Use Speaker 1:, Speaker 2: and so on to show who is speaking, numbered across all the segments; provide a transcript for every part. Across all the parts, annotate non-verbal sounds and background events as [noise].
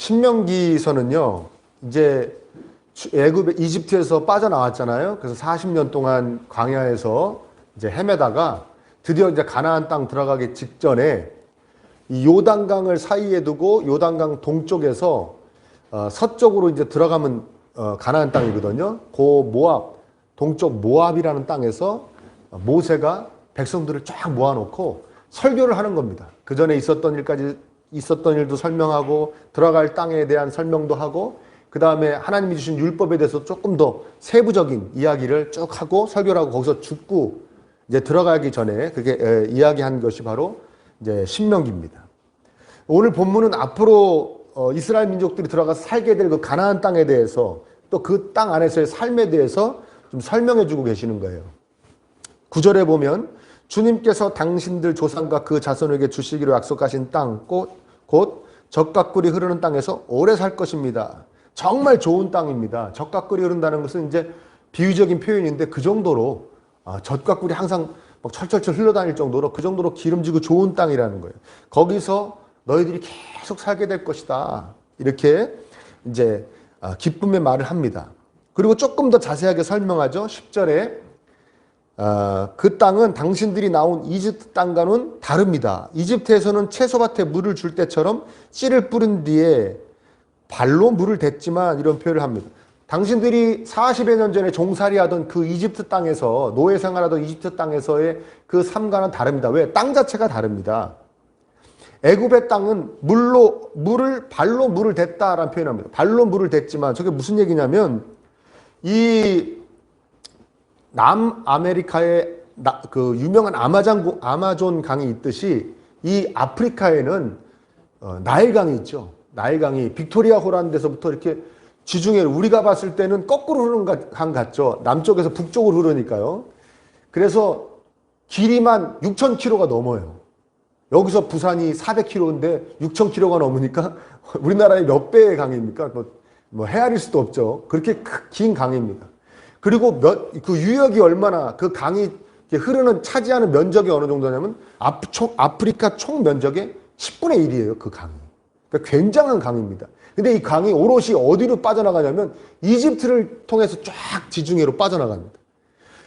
Speaker 1: 신명기서는요. 이제 주- 애굽 이집트에서 빠져나왔잖아요. 그래서 40년 동안 광야에서 이제 헤매다가 드디어 이제 가나안 땅 들어가기 직전에 이 요단강을 사이에 두고 요단강 동쪽에서 어, 서쪽으로 이제 들어가면 어, 가나안 땅이거든요. 그 모압 동쪽 모압이라는 땅에서 모세가 백성들을 쫙 모아놓고 설교를 하는 겁니다. 그 전에 있었던 일까지 있었던 일도 설명하고 들어갈 땅에 대한 설명도 하고 그 다음에 하나님이 주신 율법에 대해서 조금 더 세부적인 이야기를 쭉 하고 설교를 하고 거기서 죽고 이제 들어가기 전에 그게 에, 이야기한 것이 바로 이제 신명기입니다. 오늘 본문은 앞으로 어, 이스라엘 민족들이 들어가서 살게 될 그 가나안 땅에 대해서 또 그 땅 안에서의 삶에 대해서 좀 설명해 주고 계시는 거예요. 구절에 보면 주님께서 당신들 조상과 그 자손에게 주시기로 약속하신 땅, 곧, 곧 적과 꿀이 흐르는 땅에서 오래 살 것입니다. 정말 좋은 땅입니다. 적과 꿀이 흐른다는 것은 이제 비유적인 표현인데 그 정도로 아, 젖과 꿀이 항상 막 철철철 흘러다닐 정도로 그 정도로 기름지고 좋은 땅이라는 거예요. 거기서 너희들이 계속 살게 될 것이다. 이렇게 이제 아, 기쁨의 말을 합니다. 그리고 조금 더 자세하게 설명하죠. 10절에 아, 그 땅은 당신들이 나온 이집트 땅과는 다릅니다. 이집트에서는 채소밭에 물을 줄 때처럼 씨를 뿌린 뒤에 발로 물을 댔지만 이런 표현을 합니다. 당신들이 40여 년 전에 종살이 하던 그 이집트 땅에서 노예 생활하던 이집트 땅에서의 그 삶과는 다릅니다. 왜? 땅 자체가 다릅니다. 애굽의 땅은 물로 물을 발로 물을 댔다라는 표현합니다. 발로 물을 댔지만 저게 무슨 얘기냐면 이 남아메리카의 나- 그 유명한 아마존, 아마존 강이 있듯이 이 아프리카에는 어, 나일강이 있죠. 나일강이 빅토리아 호라는 데서부터 이렇게 지중해 우리가 봤을 때는 거꾸로 흐르는 가- 강 같죠. 남쪽에서 북쪽으로 흐르니까요. 그래서 길이만 6,000km가 넘어요. 여기서 부산이 400km인데 6,000km가 넘으니까 [laughs] 우리나라의 몇 배의 강입니까? 뭐, 뭐 헤아릴 수도 없죠. 그렇게 크- 긴 강입니다. 그리고 몇, 그 유역이 얼마나 그 강이 흐르는 차지하는 면적이 어느 정도냐면 아프, 총, 아프리카 총 면적의 10분의 1이에요. 그 강이. 그러니까 굉장한 강입니다. 근데 이 강이 오롯이 어디로 빠져나가냐면 이집트를 통해서 쫙 지중해로 빠져나갑니다.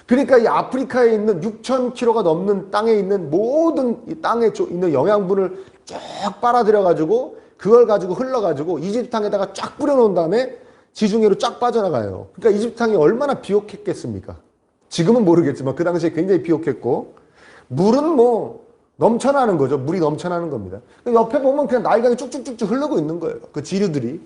Speaker 1: 그러니까 이 아프리카에 있는 6,000km가 넘는 땅에 있는 모든 이 땅에 조- 있는 영양분을 쫙 빨아들여 가지고 그걸 가지고 흘러 가지고 이집트 땅에다가 쫙 뿌려 놓은 다음에 지중해로 쫙 빠져나가요. 그러니까 이집트 땅이 얼마나 비옥했겠습니까? 지금은 모르겠지만 그 당시에 굉장히 비옥했고 물은 뭐 넘쳐나는 거죠. 물이 넘쳐나는 겁니다. 그 옆에 보면 그냥 나일강이 쭉쭉쭉쭉 흐르고 있는 거예요. 그 지류들이.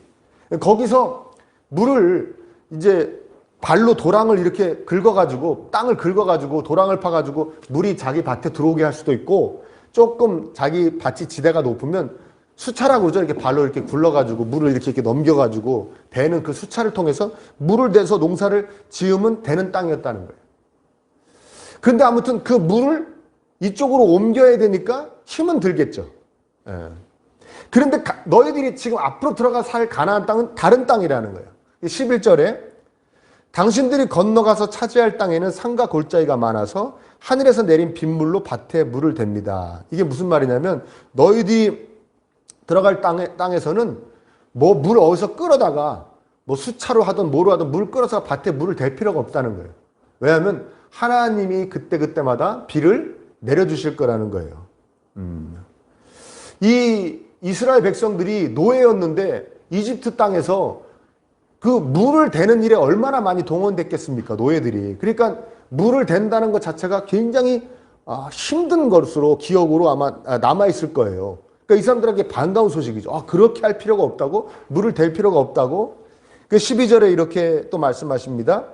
Speaker 1: 거기서 물을 이제 발로 도랑을 이렇게 긁어가지고 땅을 긁어가지고 도랑을 파가지고 물이 자기 밭에 들어오게 할 수도 있고 조금 자기 밭이 지대가 높으면 수차라고 그러죠. 이렇게 발로 이렇게 굴러가지고 물을 이렇게 이렇게 넘겨가지고 대는 그 수차를 통해서 물을 대서 농사를 지으면 되는 땅이었다는 거예요. 근데 아무튼 그 물을 이쪽으로 옮겨야 되니까 힘은 들겠죠. 예. 그런데 가- 너희들이 지금 앞으로 들어가 살 가나안 땅은 다른 땅이라는 거예요. 11절에 당신들이 건너가서 차지할 땅에는 산과 골짜기가 많아서 하늘에서 내린 빗물로 밭에 물을 댑니다. 이게 무슨 말이냐면 너희들이 들어갈 땅에, 땅에서는 뭐 물 어디서 끌어다가 뭐 수차로 하든 뭐로 하든 물 끌어서 밭에 물을 댈 필요가 없다는 거예요. 왜냐하면 하나님이 그때그때마다 비를 내려주실 거라는 거예요. 음. 이 이스라엘 백성들이 노예였는데 이집트 땅에서 그 물을 대는 일에 얼마나 많이 동원됐겠습니까? 노예들이. 그러니까 물을 댄다는 것 자체가 굉장히 아, 힘든 것으로 기억으로 아마 아, 남아있을 거예요. 그러니까 이 사람들에게 반가운 소식이죠. 아, 그렇게 할 필요가 없다고? 물을 댈 필요가 없다고? 그 12절에 이렇게 또 말씀하십니다.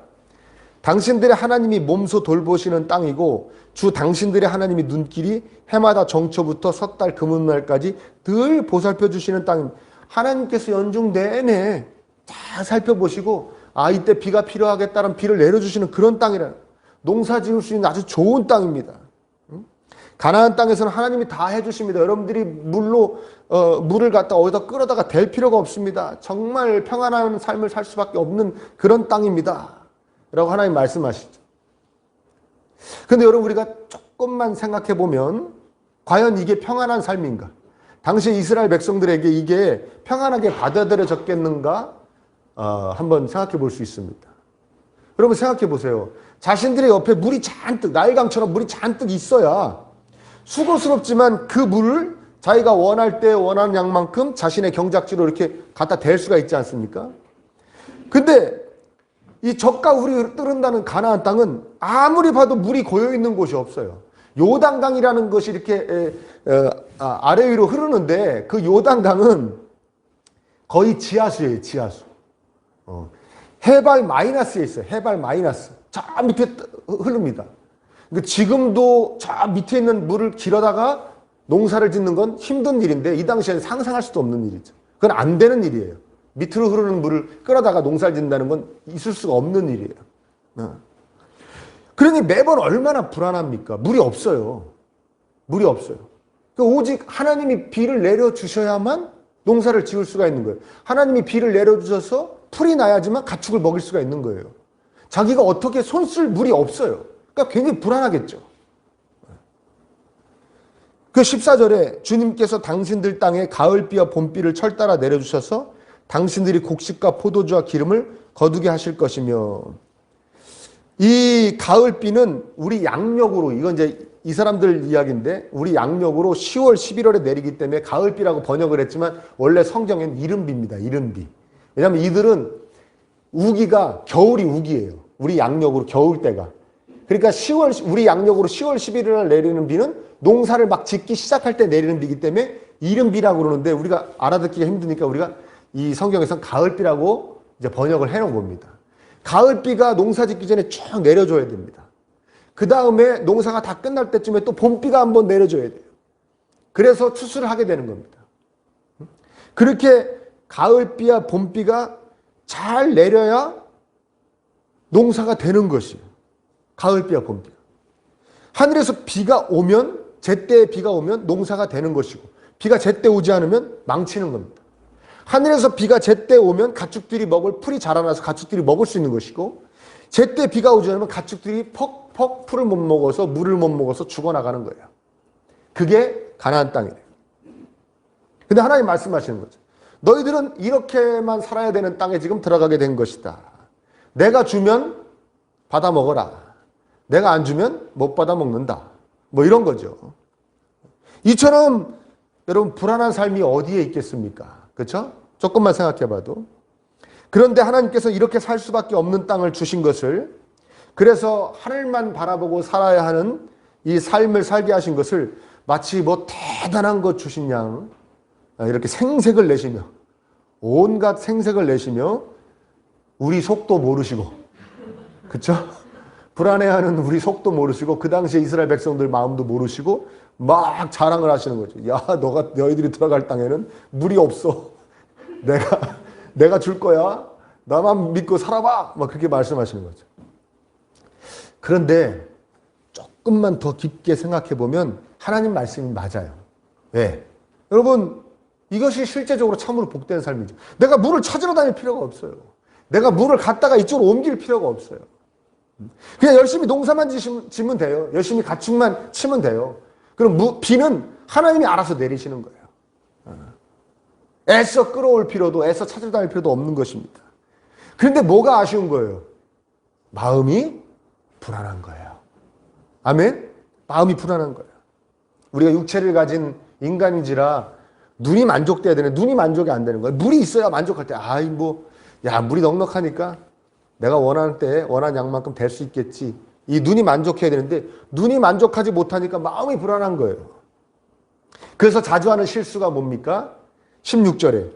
Speaker 1: 당신들의 하나님이 몸소 돌보시는 땅이고 주 당신들의 하나님이 눈길이 해마다 정초부터 섣달 금음날까지 늘 보살펴 주시는 땅입니다. 하나님께서 연중 내내 잘 살펴보시고 아 이때 비가 필요하겠다는 비를 내려주시는 그런 땅이라 농사 지을 수 있는 아주 좋은 땅입니다. 응? 가나안 땅에서는 하나님이 다 해주십니다. 여러분들이 물로 어, 물을 갖다 어디다 끌어다가 댈 필요가 없습니다. 정말 평안한 삶을 살 수밖에 없는 그런 땅입니다. 라고 하나님 말씀하시죠. 근데 여러분 우리가 조금만 생각해 보면 과연 이게 평안한 삶인가? 당시 이스라엘 백성들에게 이게 평안하게 받아들여졌겠는가? 어, 한번 생각해 볼 수 있습니다. 여러분 생각해 보세요. 자신들의 옆에 물이 잔뜩 나일강처럼 물이 잔뜩 있어야 수고스럽지만 그 물을 자기가 원할 때 원하는 양만큼 자신의 경작지로 이렇게 갖다 댈 수가 있지 않습니까? 근데 이 적과 우리 뜨른다는 가나안 땅은 아무리 봐도 물이 고여 있는 곳이 없어요. 요단강이라는 것이 이렇게 아, 아래 위로 흐르는데 그 요단강은 거의 지하수예요, 지하수. 어. 해발 마이너스에 있어요. 해발 마이너스. 저 밑에 뜨- 흐릅니다. 그러니까 지금도 저 밑에 있는 물을 길어다가 농사를 짓는 건 힘든 일인데 이 당시에는 상상할 수도 없는 일이죠. 그건 안 되는 일이에요. 밑으로 흐르는 물을 끌어다가 농사를 짓는다는 건 있을 수가 없는 일이에요. 어. 그러니 매번 얼마나 불안합니까? 물이 없어요. 물이 없어요. 그 오직 하나님이 비를 내려 주셔야만 농사를 지을 수가 있는 거예요. 하나님이 비를 내려 주셔서 풀이 나야지만 가축을 먹일 수가 있는 거예요. 자기가 어떻게 손쓸 물이 없어요. 그러니까 굉장히 불안하겠죠. 그 14절에 주님께서 당신들 땅에 가을비와 봄비를 철따라 내려주셔서 당신들이 곡식과 포도주와 기름을 거두게 하실 것이며 이 가을비는 우리 양력으로 이건 이제 이 사람들 이야기인데 우리 양력으로 10월 11월에 내리기 때문에 가을비라고 번역을 했지만 원래 성경엔 이른비입니다. 이른비. 왜냐하면 이들은 우기가 겨울이 우기예요. 우리 양력으로 겨울 때가. 그러니까 10월 우리 양력으로 10월 11일 날 내리는 비는 농사를 막 짓기 시작할 때 내리는 비이기 때문에 이른비라고 그러는데 우리가 알아듣기가 힘드니까 우리가 이 성경에서 가을비라고 이제 번역을 해 놓은 겁니다. 가을비가 농사 짓기 전에 쭉 내려줘야 됩니다. 그 다음에 농사가 다 끝날 때쯤에 또 봄비가 한번 내려줘야 돼요. 그래서 추수를 하게 되는 겁니다. 그렇게 가을비와 봄비가 잘 내려야 농사가 되는 것이에요. 가을비와 봄비가. 하늘에서 비가 오면 제때에 비가 오면 농사가 되는 것이고 비가 제때 오지 않으면 망치는 겁니다. 하늘에서 비가 제때 오면 가축들이 먹을 풀이 자라나서 가축들이 먹을 수 있는 것이고 제때 비가 오지 않으면 가축들이 퍽퍽 풀을 못 먹어서 물을 못 먹어서 죽어나가는 거예요. 그게 가나안 땅이에요. 근데 하나님 말씀하시는 거죠. 너희들은 이렇게만 살아야 되는 땅에 지금 들어가게 된 것이다. 내가 주면 받아 먹어라. 내가 안 주면 못 받아 먹는다. 뭐 이런 거죠. 이처럼 여러분 불안한 삶이 어디에 있겠습니까? 그렇죠? 조금만 생각해 봐도. 그런데 하나님께서 이렇게 살 수밖에 없는 땅을 주신 것을 그래서 하늘만 바라보고 살아야 하는 이 삶을 살게 하신 것을 마치 뭐 대단한 것 주신 양 이렇게 생색을 내시며 온갖 생색을 내시며 우리 속도 모르시고 그쵸? 불안해하는 우리 속도 모르시고 그 당시에 이스라엘 백성들 마음도 모르시고 막 자랑을 하시는 거죠. 야, 너가 너희들이 들어갈 땅에는 물이 없어. [laughs] 내가 내가 줄 거야. 나만 믿고 살아봐. 막 그렇게 말씀하시는 거죠. 그런데 조금만 더 깊게 생각해 보면 하나님 말씀이 맞아요. 왜? 여러분 이것이 실제적으로 참으로 복된 삶이죠. 내가 물을 찾으러 다닐 필요가 없어요. 내가 물을 갖다가 이쪽으로 옮길 필요가 없어요. 그냥 열심히 농사만 지면 돼요. 열심히 가축만 치면 돼요. 그럼 무, 비는 하나님이 알아서 내리시는 거예요. 애써 끌어올 필요도 애써 찾으러 다닐 필요도 없는 것입니다. 그런데 뭐가 아쉬운 거예요? 마음이 불안한 거예요. 아멘? 마음이 불안한 거예요. 우리가 육체를 가진 인간인지라 눈이 만족돼야 되는 눈이 만족이 안 되는 거예요. 물이 있어야 만족할 때 아이 뭐 야 물이 넉넉하니까 내가 원하는 때 원하는 양만큼 될 수 있겠지. 이 눈이 만족해야 되는데 눈이 만족하지 못하니까 마음이 불안한 거예요. 그래서 자주 하는 실수가 뭡니까? 16절에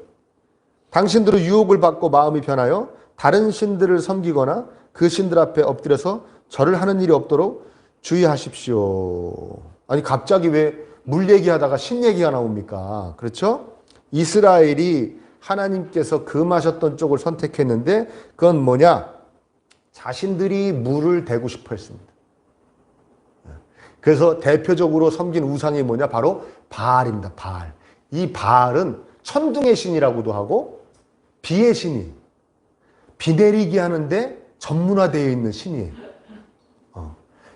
Speaker 1: 당신들은 유혹을 받고 마음이 변하여 다른 신들을 섬기거나 그 신들 앞에 엎드려서 절을 하는 일이 없도록 주의하십시오. 아니 갑자기 왜 물 얘기하다가 신 얘기가 나옵니까? 그렇죠? 이스라엘이 하나님께서 금하셨던 쪽을 선택했는데 그건 뭐냐? 자신들이 물을 대고 싶어 했습니다. 그래서 대표적으로 섬긴 우상이 뭐냐? 바로 바알입니다. 바알. 이 바알은 천둥의 신이라고도 하고 비의 신이 비 내리게 하는데 전문화되어 있는 신이에요. 어.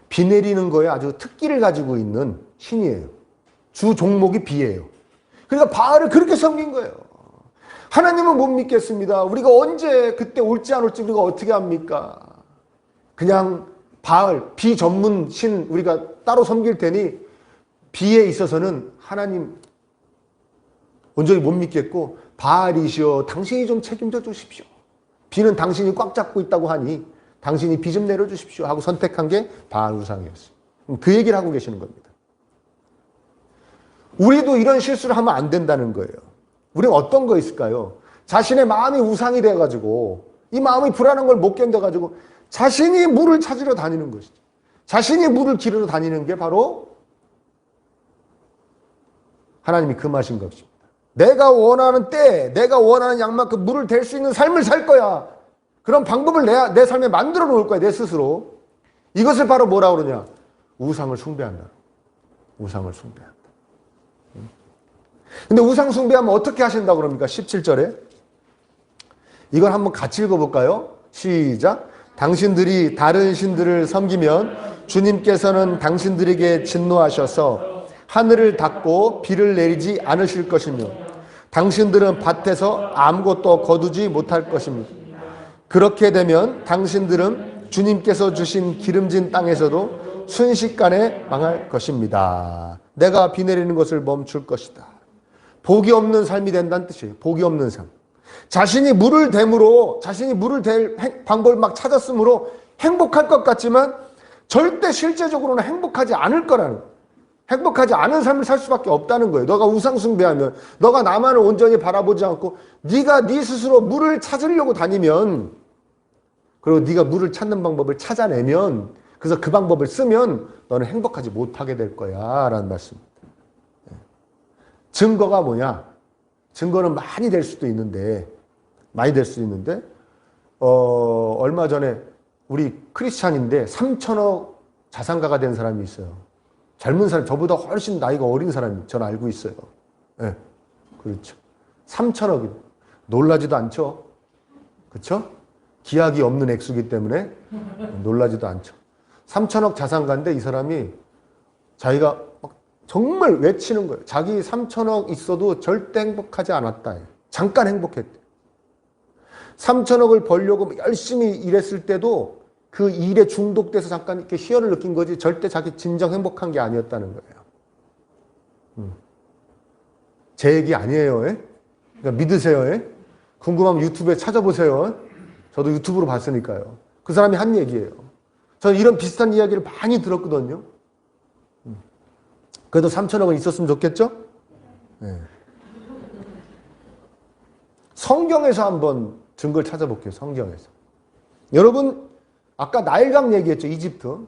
Speaker 1: 비 내리는 거에 아주 특기를 가지고 있는 신이에요. 주 종목이 비예요. 그러니까 바알을 그렇게 섬긴 거예요. 하나님은 못 믿겠습니다. 우리가 언제 그때 올지 안 올지 우리가 어떻게 합니까? 그냥 바알, 비 전문 신 우리가 따로 섬길 테니 비에 있어서는 하나님 온전히 못 믿겠고 바알이시여 당신이 좀 책임져 주십시오. 비는 당신이 꽉 잡고 있다고 하니 당신이 비 좀 내려주십시오 하고 선택한 게 바알 우상이었어요. 그 얘기를 하고 계시는 겁니다. 우리도 이런 실수를 하면 안 된다는 거예요. 우리는 어떤 거 있을까요? 자신의 마음이 우상이 돼가지고 이 마음이 불안한 걸 못 견뎌가지고 자신이 물을 찾으러 다니는 것이죠. 자신이 물을 기르러 다니는 게 바로 하나님이 금하신 것입니다. 내가 원하는 때, 내가 원하는 양만큼 물을 댈 수 있는 삶을 살 거야. 그런 방법을 내, 내 삶에 만들어 놓을 거야, 내 스스로. 이것을 바로 뭐라 그러냐? 우상을 숭배한다. 우상을 숭배한다. 근데 우상 숭배하면 어떻게 하신다고 그럽니까? 17절에. 이걸 한번 같이 읽어볼까요? 시작. 당신들이 다른 신들을 섬기면 주님께서는 당신들에게 진노하셔서 하늘을 닫고 비를 내리지 않으실 것이며 당신들은 밭에서 아무것도 거두지 못할 것입니다. 그렇게 되면 당신들은 주님께서 주신 기름진 땅에서도 순식간에 망할 것입니다. 내가 비 내리는 것을 멈출 것이다. 복이 없는 삶이 된다는 뜻이에요. 복이 없는 삶. 자신이 물을 댐으로 자신이 물을 댈 행- 방법을 막 찾았으므로 행복할 것 같지만 절대 실제적으로는 행복하지 않을 거라는. 행복하지 않은 삶을 살 수밖에 없다는 거예요. 너가 우상 숭배하면 너가 나만을 온전히 바라보지 않고 네가 네 스스로 물을 찾으려고 다니면 그리고 네가 물을 찾는 방법을 찾아내면 그래서 그 방법을 쓰면 너는 행복하지 못하게 될 거야라는. 예. 증거가 뭐냐? 증거는 많이 될 수도 있는데 많이 될 수도 있는데 어 얼마 전에 우리 크리스찬인데 3천억 자산가가 된 사람이 있어요. 젊은 사람 저보다 훨씬 나이가 어린 사람이 저는 알고 있어요. 예. 그렇죠. 3천억이 놀라지도 않죠. 그렇죠? 기약이 없는 액수기 때문에 놀라지도 않죠. 3천억 자산가인데 이 사람이 자기가 막 정말 외치는 거예요. 자기 3천억 있어도 절대 행복하지 않았다. 잠깐 행복했대. 3천억을 벌려고 열심히 일했을 때도 그 일에 중독돼서 잠깐 이렇게 희열을 느낀 거지 절대 자기 진정 행복한 게 아니었다는 거예요. 음. 제 얘기 아니에요. 예? 그러니까 믿으세요. 예? 궁금하면 유튜브에 찾아보세요. 저도 유튜브로 봤으니까요. 그 사람이 한 얘기예요. 저는 이런 비슷한 이야기를 많이 들었거든요. 음. 그래도 3천억은 있었으면 좋겠죠? 네. 성경에서 한번 증거를 찾아볼게요. 성경에서. 여러분, 아까 나일강 얘기했죠. 이집트.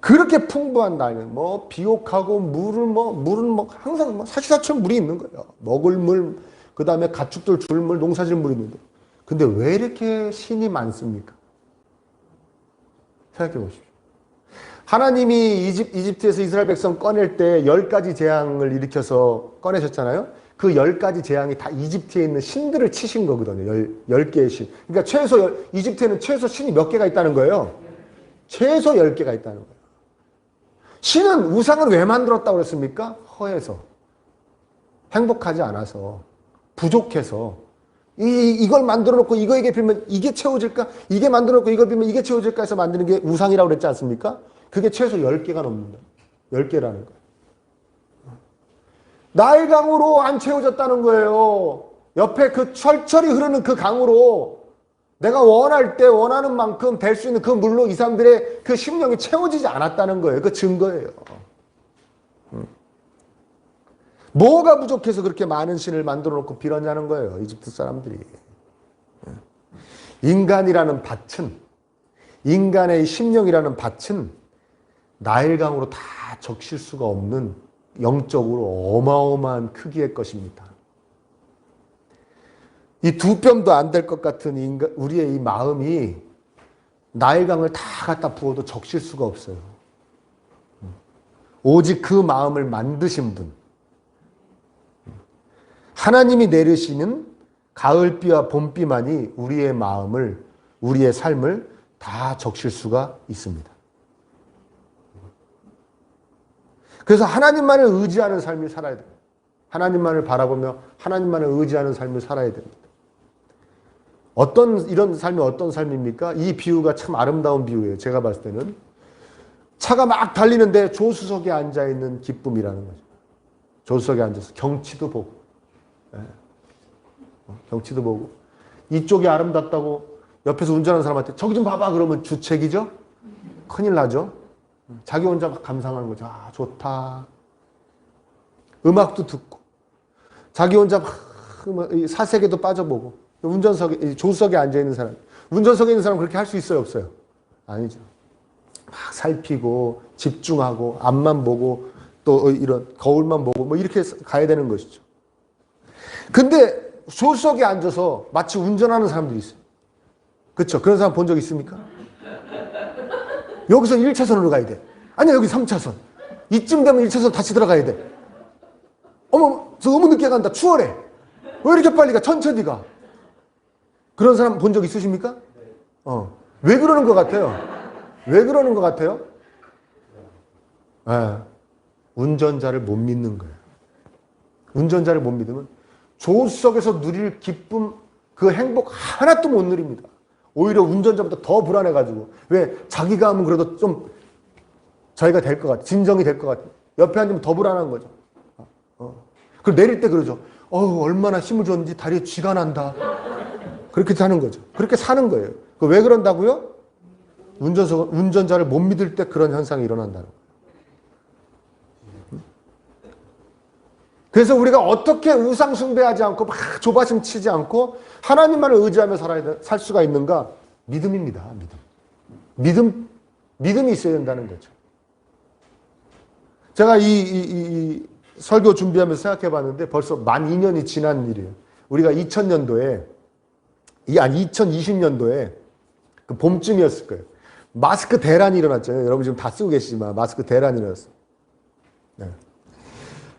Speaker 1: 그렇게 풍부한 나일, 뭐 비옥하고 물은 뭐 물은 뭐 항상 뭐 사시사철 물이 있는 거예요. 먹을 물, 그 다음에 가축들 줄 물, 농사질 물이 있는데. 근데 왜 이렇게 신이 많습니까? 생각해 보십시오. 하나님이 이집, 이집트에서 이스라엘 백성 꺼낼 때 열 가지 재앙을 일으켜서 꺼내셨잖아요. 그 열 가지 재앙이 다 이집트에 있는 신들을 치신 거거든요. 열, 열 개의 신. 그러니까 최소, 열- 이집트에는 최소 신이 몇 개가 있다는 거예요. 최소 열 개가 있다는 거예요. 신은 우상을 왜 만들었다고 그랬습니까? 허해서. 행복하지 않아서. 부족해서. 이, 이걸 만들어 놓고 이거에게 빌면 이게 채워질까? 이게 만들어 놓고 이걸 빌면 이게 채워질까 해서 만드는 게 우상이라고 그랬지 않습니까? 그게 최소 10개가 넘는다. 10개라는 거예요. 나일 강으로 안 채워졌다는 거예요. 옆에 그 철철이 흐르는 그 강으로 내가 원할 때 원하는 만큼 될 수 있는 그 물로 이 사람들의 그 심령이 채워지지 않았다는 거예요. 그 증거예요. 음. 뭐가 부족해서 그렇게 많은 신을 만들어 놓고 빌었냐는 거예요. 이집트 사람들이. 인간이라는 밭은, 인간의 심령이라는 밭은 나일강으로 다 적실 수가 없는 영적으로 어마어마한 크기의 것입니다. 이 두 뼘도 안 될 것 같은 인간, 우리의 이 마음이 나일강을 다 갖다 부어도 적실 수가 없어요. 오직 그 마음을 만드신 분, 하나님이 내리시는 가을비와 봄비만이 우리의 마음을, 우리의 삶을 다 적실 수가 있습니다. 그래서 하나님만을 의지하는 삶을 살아야 돼요. 하나님만을 바라보며 하나님만을 의지하는 삶을 살아야 됩니다. 어떤 이런 삶이 어떤 삶입니까? 이 비유가 참 아름다운 비유예요. 제가 봤을 때는 차가 막 달리는데 조수석에 앉아 있는 기쁨이라는 거죠. 조수석에 앉아서 경치도 보고, 예. 어, 경치도 보고 이쪽이 아름답다고 옆에서 운전하는 사람한테 저기 좀 봐봐 그러면 주책이죠. 큰일 나죠. 자기 혼자 막 감상하는 거죠. 아 좋다. 음악도 듣고 자기 혼자 막 사색에도 빠져보고 운전석에 이 조수석에 앉아 있는 사람 운전석에 있는 사람 그렇게 할 수 있어요 없어요? 아니죠. 막 살피고 집중하고 앞만 보고 또 이런 거울만 보고 뭐 이렇게 가야 되는 것이죠. 근데 조수석에 앉아서 마치 운전하는 사람들이 있어요. 그렇죠? 그런 사람 본 적 있습니까? 여기서 1차선으로 가야 돼. 아니야 여기 3차선. 이쯤 되면 1차선 다시 들어가야 돼. 어머 저 너무 늦게 간다. 추월해. 왜 이렇게 빨리 가? 천천히 가. 그런 사람 본 적 있으십니까? 어. 왜 그러는 것 같아요? 왜 그러는 것 같아요? 예. 운전자를 못 믿는 거예요. 운전자를 못 믿으면 조수석에서 누릴 기쁨, 그 행복 하나도 못 누립니다. 오히려 운전자보다 더 불안해가지고. 왜? 자기가 하면 그래도 좀 저희가 될 것 같아. 진정이 될 것 같아. 옆에 앉으면 더 불안한 거죠. 어. 그리고 내릴 때 그러죠. 어우, 얼마나 힘을 줬는지 다리에 쥐가 난다. 그렇게 사는 거죠. 그렇게 사는 거예요. 그왜 그런다고요? 운전석, 운전자를 못 믿을 때 그런 현상이 일어난다는 거예요. 그래서 우리가 어떻게 우상 숭배하지 않고 막 조바심 치지 않고 하나님만을 의지하며 살아야 돼- 살 수가 있는가? 믿음입니다. 믿음. 믿음, 믿음이 있어야 된다는 거죠. 제가 이, 이, 이- 이 설교 준비하면서 생각해 봤는데 벌써 만 2년이 지난 일이에요. 우리가 2000년도에, 이, 아니, 2020년도에 그 봄쯤이었을 거예요. 마스크 대란이 일어났잖아요. 여러분 지금 다 쓰고 계시지만 마스크 대란이 일어났어요. 네.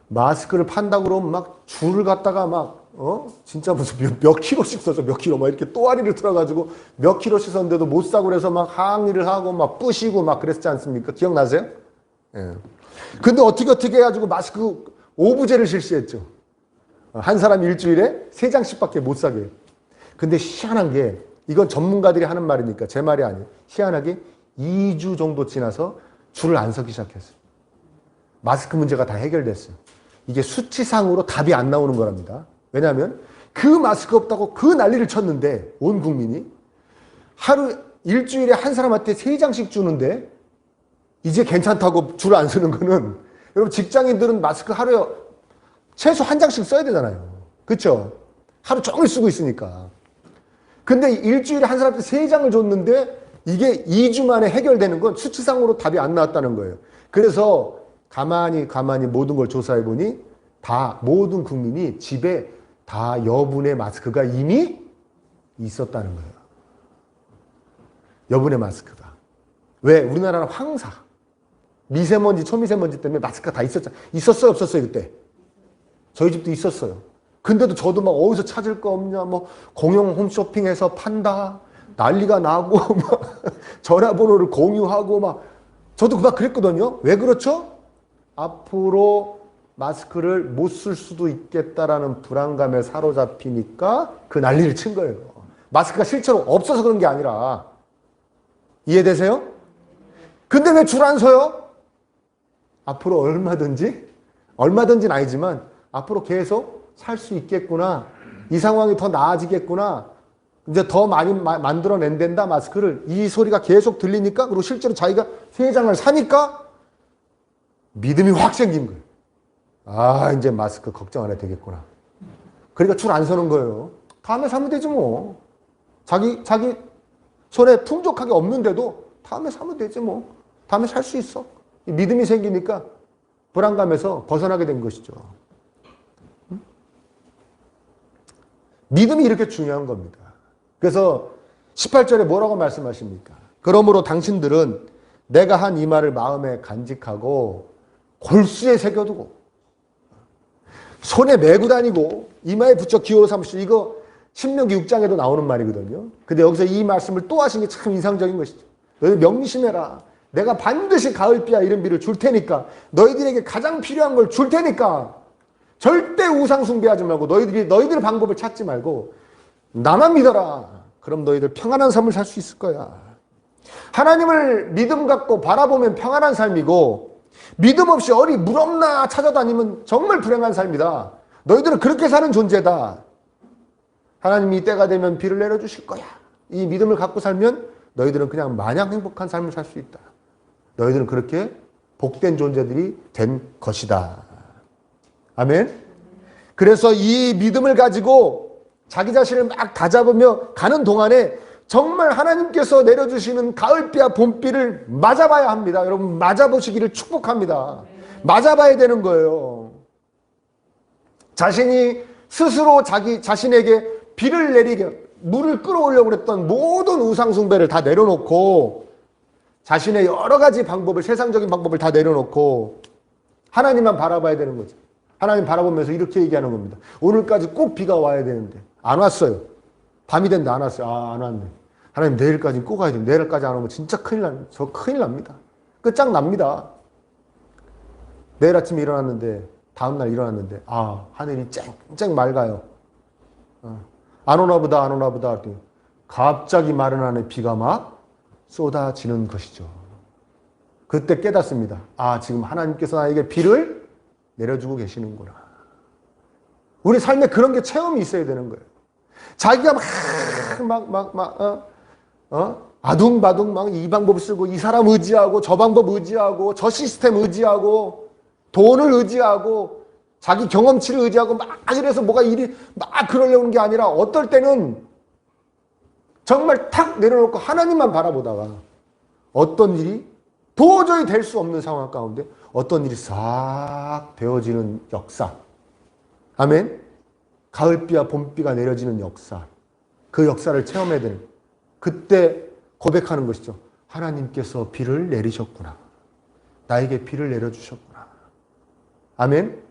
Speaker 1: 마스크를 판다고 그러면 막 줄을 갖다가 막, 어? 진짜 무슨 몇, 몇 킬로씩 써서 몇 킬로, 막 이렇게 또아리를 틀어가지고 몇 킬로씩 썼는데도 못 사고 그래서 막 항의를 하고 막 뿌시고 막 그랬지 않습니까? 기억나세요? 예. 근데 어떻게 어떻게 해가지고 마스크 오부제를 실시했죠. 한 사람 일주일에 세 장씩 밖에 못 사게. 근데 희한한 게 이건 전문가들이 하는 말이니까 제 말이 아니에요. 희한하게 2주 정도 지나서 줄을 안 서기 시작했어요. 마스크 문제가 다 해결됐어요. 이게 수치상으로 답이 안 나오는 거랍니다. 왜냐하면 그 마스크 없다고 그 난리를 쳤는데 온 국민이 하루 일주일에 한 사람한테 세 장씩 주는데 이제 괜찮다고 줄안 서는 거는 여러분 직장인들은 마스크 하루에 최소 한 장씩 써야 되잖아요. 그렇죠? 하루 종일 쓰고 있으니까. 근데 일주일에 한 사람한테 세 장을 줬는데 이게 2주 만에 해결되는 건 수치상으로 답이 안 나왔다는 거예요. 그래서 가만히 가만히 모든 걸 조사해 보니 다 모든 국민이 집에 다 여분의 마스크가 이미 있었다는 거예요. 여분의 마스크가. 왜? 우리나라는 황사. 미세먼지, 초미세먼지 때문에 마스크가 다 있었죠. 있었어요, 없었어요, 그때? 저희 집도 있었어요. 근데도 저도 막 어디서 찾을 거 없냐, 뭐, 공용 홈쇼핑에서 판다, 난리가 나고, [laughs] 막, 전화번호를 공유하고, 막, 저도 막 그랬거든요. 왜 그렇죠? 앞으로 마스크를 못 쓸 수도 있겠다라는 불안감에 사로잡히니까 그 난리를 친 거예요. 마스크가 실제로 없어서 그런 게 아니라. 이해되세요? 근데 왜 줄 안 서요? 앞으로 얼마든지, 얼마든지는 아니지만, 앞으로 계속 살 수 있겠구나. 이 상황이 더 나아지겠구나. 이제 더 많이 마- 만들어낸 된다, 마스크를. 이 소리가 계속 들리니까, 그리고 실제로 자기가 세 장을 사니까, 믿음이 확 생긴 거예요. 아, 이제 마스크 걱정 안 해도 되겠구나. 그러니까 줄 안 서는 거예요. 다음에 사면 되지 뭐. 자기, 자기 손에 풍족하게 없는데도 다음에 사면 되지 뭐. 다음에 살 수 있어. 이 믿음이 생기니까 불안감에서 벗어나게 된 것이죠. 음? 믿음이 이렇게 중요한 겁니다. 그래서 18절에 뭐라고 말씀하십니까? 그러므로 당신들은 내가 한 이 말을 마음에 간직하고 골수에 새겨두고 손에 메고 다니고 이마에 붙여 기호 삼으시오. 이거 신명기 6장에도 나오는 말이거든요. 근데 여기서 이 말씀을 또 하신 게 참 인상적인 것이죠. 너희 명심해라. 내가 반드시 가을비야 이런 비를 줄 테니까 너희들에게 가장 필요한 걸 줄 테니까 절대 우상 숭배하지 말고 너희들이 너희들 방법을 찾지 말고 나만 믿어라. 그럼 너희들 평안한 삶을 살 수 있을 거야. 하나님을 믿음 갖고 바라보면 평안한 삶이고 믿음 없이 어디 물 없나 찾아다니면 정말 불행한 삶이다. 너희들은 그렇게 사는 존재다. 하나님이 때가 되면 비를 내려주실 거야. 이 믿음을 갖고 살면 너희들은 그냥 마냥 행복한 삶을 살 수 있다. 너희들은 그렇게 복된 존재들이 된 것이다. 아멘. 그래서 이 믿음을 가지고 자기 자신을 막 다잡으며 가는 동안에 정말 하나님께서 내려주시는 가을비와 봄비를 맞아봐야 합니다. 여러분 맞아보시기를 축복합니다. 맞아봐야 되는 거예요. 자신이 스스로 자기 자신에게 비를 내리게 물을 끌어오려고 그랬던 모든 우상숭배를 다 내려놓고 자신의 여러 가지 방법을 세상적인 방법을 다 내려놓고 하나님만 바라봐야 되는 거죠. 하나님 바라보면서 이렇게 얘기하는 겁니다. 오늘까지 꼭 비가 와야 되는데 안 왔어요. 밤이 됐는데 안 왔어요. 아, 안 왔네. 하나님 내일까지 꼭 와야 돼. 내일까지 안 오면 진짜 큰일 납니다. 저 큰일 납니다. 끝장납니다. 내일 아침에 일어났는데 다음날 일어났는데 아 하늘이 쨍쨍 맑아요. 어. 안 오나 보다 안 오나 보다 갑자기 마른 하늘 비가 막 쏟아지는 것이죠. 그때 깨닫습니다. 아 지금 하나님께서 나에게 비를 내려주고 계시는구나. 우리 삶에 그런 게 체험이 있어야 되는 거예요. 자기가 막, 막, 막, 막, 어? 어? 아둥바둥 막 이 방법 쓰고 이 사람 의지하고 저 방법 의지하고 저 시스템 의지하고 돈을 의지하고 자기 경험치를 의지하고 막 이래서 뭐가 일이 막 그러려는 게 아니라 어떨 때는 정말 탁 내려놓고 하나님만 바라보다가 어떤 일이 도저히 될 수 없는 상황 가운데 어떤 일이 싹 되어지는 역사. 아멘. 가을비와 봄비가 내려지는 역사. 그 역사를 체험해야 되는. 그때 고백하는 것이죠. 하나님께서 비를 내리셨구나. 나에게 비를 내려주셨구나. 아멘.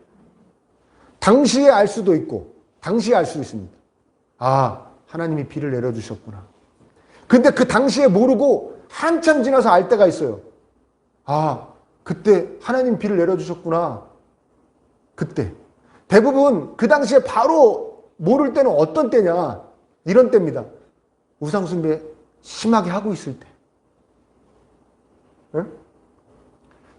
Speaker 1: 당시에 알 수도 있고, 당시에 알 수 있습니다. 아, 하나님이 비를 내려주셨구나. 근데 그 당시에 모르고 한참 지나서 알 때가 있어요. 아, 그때 하나님 비를 내려주셨구나. 그때. 대부분 그 당시에 바로 모를 때는 어떤 때냐. 이런 때입니다. 우상숭배 심하게 하고 있을 때. 응?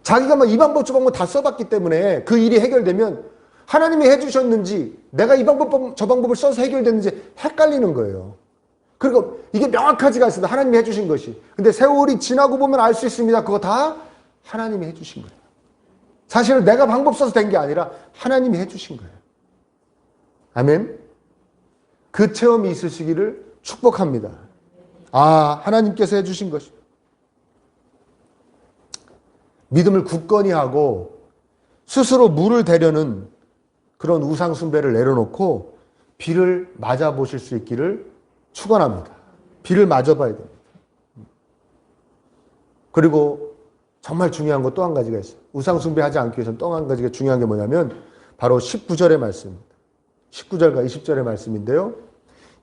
Speaker 1: 자기가 막 이 방법 저 방법 다 써봤기 때문에 그 일이 해결되면 하나님이 해주셨는지 내가 이 방법 저 방법을 써서 해결됐는지 헷갈리는 거예요. 그리고 이게 명확하지가 않습니다. 하나님이 해주신 것이. 근데 세월이 지나고 보면 알 수 있습니다. 그거 다 하나님이 해주신 거예요. 사실은 내가 방법 써서 된 게 아니라 하나님이 해주신 거예요. 아멘. 그 체험이 있으시기를 축복합니다. 아, 하나님께서 해주신 것이. 믿음을 굳건히 하고 스스로 물을 대려는 그런 우상숭배를 내려놓고 비를 맞아 보실 수 있기를 축원합니다. 비를 맞아 봐야 됩니다. 그리고 정말 중요한 거 또 한 가지가 있어요. 우상숭배하지 않기 위해서는 또 한 가지가 중요한 게 뭐냐면 바로 19절의 말씀입니다. 19절과 20절의 말씀인데요.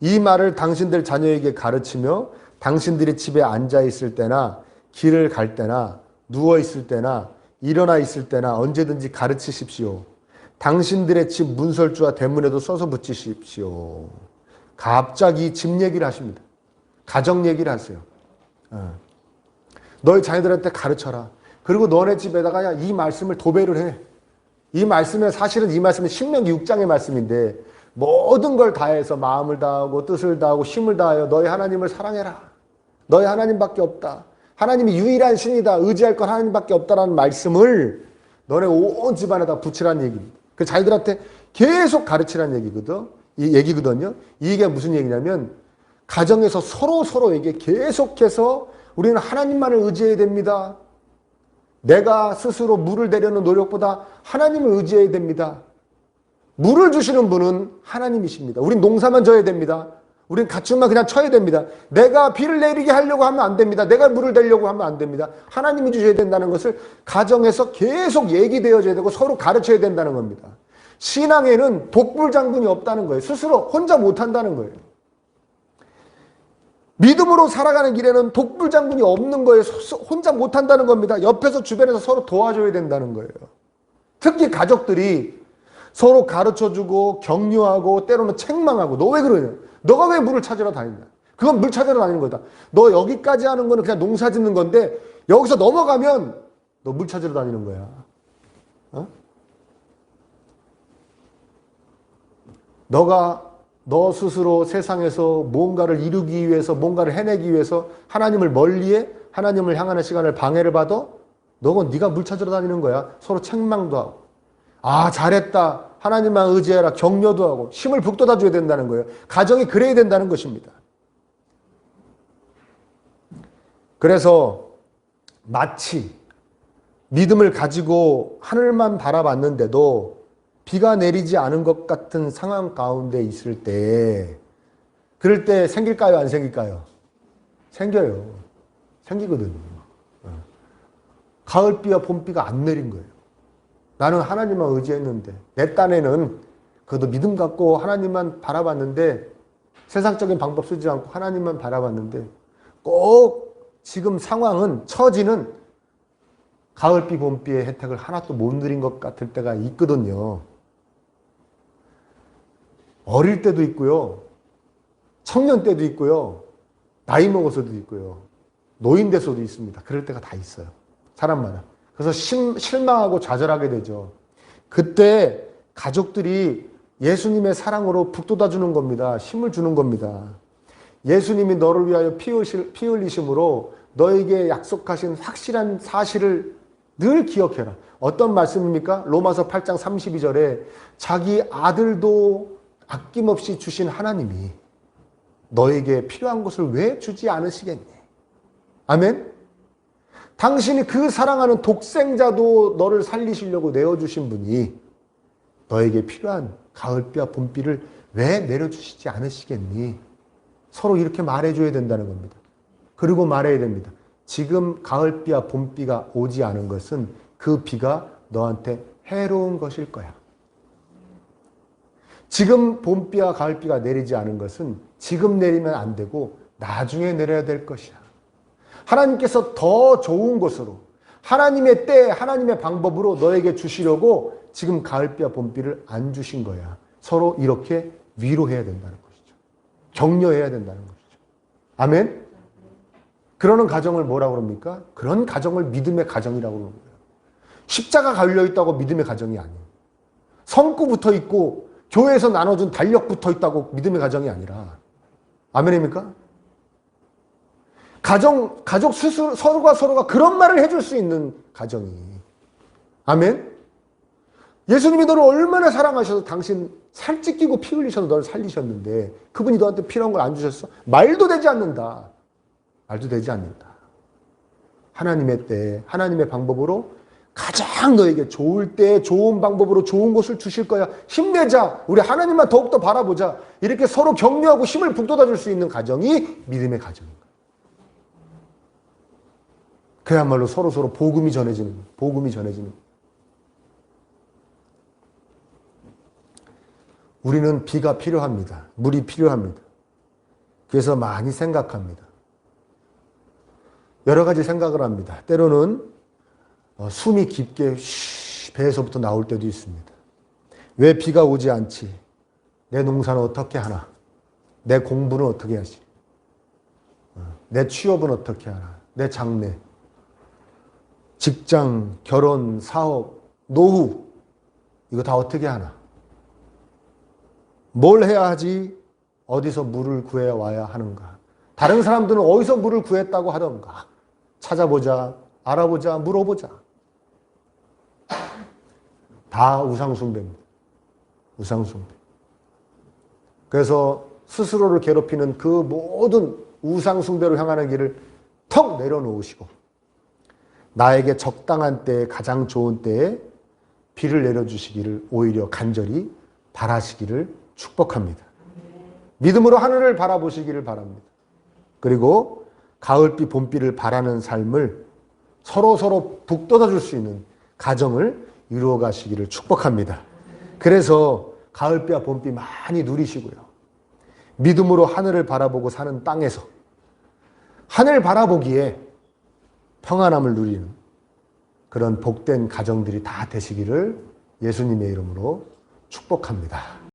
Speaker 1: 이 말을 당신들 자녀에게 가르치며 당신들이 집에 앉아 있을 때나 길을 갈 때나 누워 있을 때나 일어나 있을 때나 언제든지 가르치십시오. 당신들의 집 문설주와 대문에도 써서 붙이십시오. 갑자기 집 얘기를 하십니다. 가정 얘기를 하세요. 어. 너희 자녀들한테 가르쳐라. 그리고 너네 집에다가 이 말씀을 도배를 해. 이 말씀은 사실은 이 말씀은 신명기 6장의 말씀인데 모든 걸 다해서 마음을 다하고 뜻을 다하고 힘을 다하여 너희 하나님을 사랑해라. 너희 하나님밖에 없다. 하나님이 유일한 신이다. 의지할 건 하나님밖에 없다라는 말씀을 너네 온 집안에다 붙이라는 얘기입니다. 그 자기들한테 계속 가르치라는 얘기거든. 이 얘기거든요. 이게 무슨 얘기냐면 가정에서 서로 서로에게 계속해서 우리는 하나님만을 의지해야 됩니다. 내가 스스로 물을 대려는 노력보다 하나님을 의지해야 됩니다. 물을 주시는 분은 하나님이십니다. 우린 농사만 져야 됩니다. 우린 가축만 그냥 쳐야 됩니다. 내가 비를 내리게 하려고 하면 안 됩니다. 내가 물을 대려고 하면 안 됩니다. 하나님이 주셔야 된다는 것을 가정에서 계속 얘기되어져야 되고 서로 가르쳐야 된다는 겁니다. 신앙에는 독불 장군이 없다는 거예요. 스스로 혼자 못한다는 거예요. 믿음으로 살아가는 길에는 독불 장군이 없는 거예요. 혼자 못한다는 겁니다. 옆에서 주변에서 서로 도와줘야 된다는 거예요. 특히 가족들이 서로 가르쳐주고 격려하고 때로는 책망하고 너 왜 그러냐? 너가 왜 물을 찾으러 다니냐? 그건 물 찾으러 다니는 거다. 너 여기까지 하는 거는 그냥 농사 짓는 건데 여기서 넘어가면 너 물 찾으러 다니는 거야. 어? 너가 너 스스로 세상에서 뭔가를 이루기 위해서 뭔가를 해내기 위해서 하나님을 멀리해 하나님을 향하는 시간을 방해를 받아 너건 네가 물 찾으러 다니는 거야. 서로 책망도 하고 아 잘했다 하나님만 의지해라 격려도 하고 힘을 북돋아 줘야 된다는 거예요. 가정이 그래야 된다는 것입니다. 그래서 마치 믿음을 가지고 하늘만 바라봤는데도 비가 내리지 않은 것 같은 상황 가운데 있을 때 그럴 때 생길까요? 안 생길까요? 생겨요. 생기거든요. 어. 가을비와 봄비가 안 내린 거예요. 나는 하나님만 의지했는데 내 딴에는 그래도 믿음 갖고 하나님만 바라봤는데 세상적인 방법 쓰지 않고 하나님만 바라봤는데 꼭 지금 상황은 처지는 가을비 봄비의 혜택을 하나도 못 누린 것 같을 때가 있거든요. 어릴 때도 있고요. 청년 때도 있고요. 나이 먹어서도 있고요. 노인 돼서도 있습니다. 그럴 때가 다 있어요. 사람마다. 그래서 심, 실망하고 좌절하게 되죠. 그때 가족들이 예수님의 사랑으로 북돋아 주는 겁니다. 힘을 주는 겁니다. 예수님이 너를 위하여 피 흘리심으로 너에게 약속하신 확실한 사실을 늘 기억해라. 어떤 말씀입니까? 로마서 8장 32절에 자기 아들도 아낌없이 주신 하나님이 너에게 필요한 것을 왜 주지 않으시겠니? 아멘? 당신이 그 사랑하는 독생자도 너를 살리시려고 내어주신 분이 너에게 필요한 가을비와 봄비를 왜 내려주시지 않으시겠니? 서로 이렇게 말해줘야 된다는 겁니다. 그리고 말해야 됩니다. 지금 가을비와 봄비가 오지 않은 것은 그 비가 너한테 해로운 것일 거야. 지금 봄비와 가을비가 내리지 않은 것은 지금 내리면 안 되고 나중에 내려야 될 것이야. 하나님께서 더 좋은 것으로 하나님의 때, 하나님의 방법으로 너에게 주시려고 지금 가을비와 봄비를 안 주신 거야. 서로 이렇게 위로해야 된다는 것이죠. 격려해야 된다는 것이죠. 아멘? 그러는 가정을 뭐라고 그럽니까? 그런 가정을 믿음의 가정이라고 그러는 거예요. 십자가 갈려있다고 믿음의 가정이 아니에요. 성구 붙어 있고 교회에서 나눠준 달력 붙어 있다고 믿음의 가정이 아니라 아멘입니까? 가정, 가족 스스로, 서로가 서로가 그런 말을 해줄 수 있는 가정이. 아멘? 예수님이 너를 얼마나 사랑하셔서 당신 살찌 끼고 피 흘리셔서 너를 살리셨는데 그분이 너한테 필요한 걸 안 주셨어? 말도 되지 않는다. 말도 되지 않는다. 하나님의 때, 하나님의 방법으로 가장 너에게 좋을 때 좋은 방법으로 좋은 것을 주실 거야. 힘내자. 우리 하나님만 더욱더 바라보자. 이렇게 서로 격려하고 힘을 북돋아 줄 수 있는 가정이 믿음의 가정입니다. 그야말로 서로 서로 복음이 전해지는, 복음이 전해지는. 우리는 비가 필요합니다. 물이 필요합니다. 그래서 많이 생각합니다. 여러 가지 생각을 합니다. 때로는 어, 숨이 깊게 쉬, 배에서부터 나올 때도 있습니다. 왜 비가 오지 않지? 내 농사는 어떻게 하나? 내 공부는 어떻게 하지? 어, 내 취업은 어떻게 하나? 내 장래, 직장, 결혼, 사업, 노후 이거 다 어떻게 하나? 뭘 해야 하지? 어디서 물을 구해 와야 하는가? 다른 사람들은 어디서 물을 구했다고 하던가? 찾아보자, 알아보자, 물어보자. 다 우상숭배입니다. 우상숭배. 그래서 스스로를 괴롭히는 그 모든 우상숭배로 향하는 길을 턱 내려놓으시고 나에게 적당한 때에 가장 좋은 때에 비를 내려주시기를 오히려 간절히 바라시기를 축복합니다. 믿음으로 하늘을 바라보시기를 바랍니다. 그리고 가을비, 봄비를 바라는 삶을 서로 서로 북돋아 줄 수 있는 가정을 이루어 가시기를 축복합니다. 그래서 가을비와 봄비 많이 누리시고요. 믿음으로 하늘을 바라보고 사는 땅에서 하늘 바라보기에 평안함을 누리는 그런 복된 가정들이 다 되시기를 예수님의 이름으로 축복합니다.